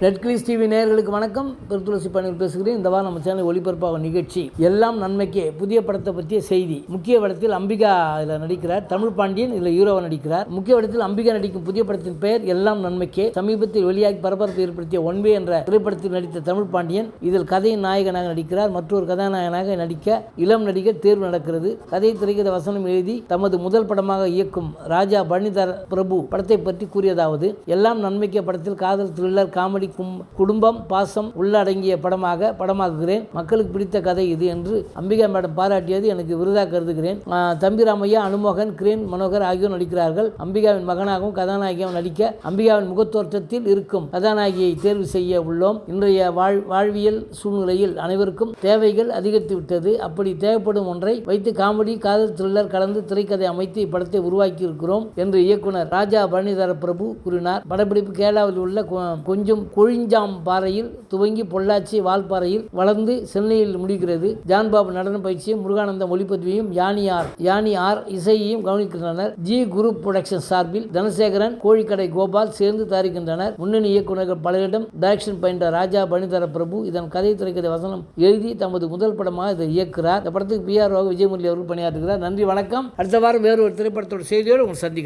நெட்கிளிஸ் TV நேயர்களுக்கு வணக்கம். பெருத்துளசி பணியில் பேசுகிறேன். இந்த வாரம் நம்ம சேனல் ஒளிபரப்பாகும் நிகழ்ச்சி எல்லாம் நன்மைக்கே புதிய படத்தை பற்றிய செய்தி. முக்கிய படத்தில் அம்பிகா இதில் நடிக்கிறார். தமிழ் பாண்டியன் இதில் ஹீரோவா நடிக்கிறார். முக்கிய படத்தில் அம்பிகா நடிக்கும் புதிய படத்தின் பெயர் எல்லாம் நன்மைக்கே. சமீபத்தில் வெளியாகி பரபரப்பு ஏற்படுத்திய ஒன்பே என்ற திரைப்படத்தில் நடித்த தமிழ் பாண்டியன் இதில் கதையின் நாயகனாக நடிக்கிறார். மற்றொரு கதாநாயகனாக நடிக்க இளம் நடிகர் தேர்வு நடக்கிறது. கதை திரைக்கிற வசனம் எழுதி தமது முதல் படமாக இயக்கும் ராஜா பரணிதர் பிரபு படத்தை பற்றி கூறியதாவது எல்லாம் நன்மைக்கே படத்தில் காதல் த்ரில்லர் காமெடி கும் குடும்பம் பாசம் உள்ளடங்கிய படமாக படமாக்குகிறேன். மக்களுக்கு பிடித்த கதை இது என்று அம்பிகா மேடம் பாராட்டியது எனக்கு விருதாக கருதுகிறேன். தம்பிராமையா அனுமோகன் கிரேன் மனோகர் ஆகியோர் நடிக்கிறார்கள். அம்பிகாவின் மகனாகவும் கதாநாயகியாகவும் நடிக்க அம்பிகாவின் முகத்தோற்றத்தில் இருக்கும் கதாநாயகியை தேர்வு செய்ய உள்ளோம். இன்றைய வாழ் வாழ்வியல் சூழ்நிலையில் அனைவருக்கும் தேவைகள் அதிகரித்து விட்டது. அப்படி தேவைப்படும் ஒன்றை வைத்து காமெடி காதல் த்ரில்லர் கலந்து திரைக்கதை அமைத்து இப்படத்தை உருவாக்கி இருக்கிறோம் என்று இயக்குனர் ராஜா பழனிதர பிரபு கூறினார். படப்பிடிப்பு கேரளாவில் உள்ள கொஞ்சம் கொழிஞ்சாம் பாறையில் துவங்கி பொள்ளாச்சி வால்பாறையில் வளர்ந்து சென்னையில் முடிகிறது. ஜான்பாபு நடன பயிற்சியும் முருகானந்தம் ஒளிப்பதிவையும் யானியார் யானி ஆர் இசையையும் கவனிக்கின்றனர். ஜி குரூப் புரொடக்ஷன் சார்பில் தனசேகரன் கோழிக்கடை கோபால் சேர்ந்து தயாரிக்கின்றனர். முன்னணி இயக்குநர்கள் பலரிடம் டைரக்ஷன் பயின்ற ராஜா பணிதர பிரபு இதன் கதை திரைக்கதை வசனம் எழுதி தமது முதல் படமாக இதை இயக்குகிறார். இந்த படத்துக்கு பி ஆர் விஜயமுரளி அவர்கள் பணியாற்றுகிறார். நன்றி வணக்கம். அடுத்த வாரம் வேறு ஒரு திரைப்படத்தோட செய்தியோடு உங்களை சந்திக்கிறேன்.